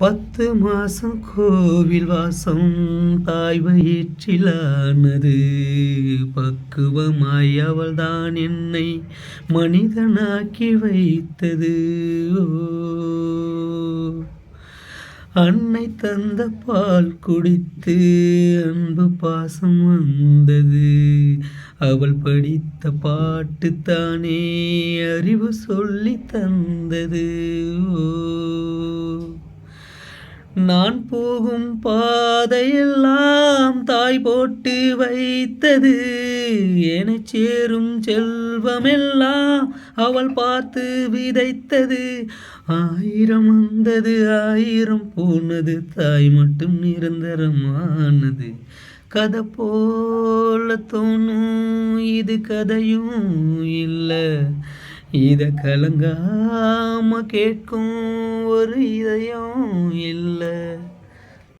பத்து மாசம் கோவில் வாசம் தாய் வயிற்றிலானது பக்குவமாய் அவள்தான் என்னை மனிதனாக்கி வைத்தது. அன்னை தந்த பால் குடித்து அன்பு பாசம் வந்தது. அவள் படித்த பாட்டு தானே அறிவு சொல்லி தந்தது. ஓ. நான் போகும் பாதையெல்லாம் தாய் போட்டு வைத்தது. என சேரும் செல்வமெல்லாம் அவள் பார்த்து விதைத்தது. ஆயிரம் வந்தது ஆயிரம் போனது தாய் மட்டும் நிரந்தரமானது. கதை போல தோணும் இது கதையும் இல்லை. இத கலங்காம கேட்கும் ஒரு இதயம் இல்லை.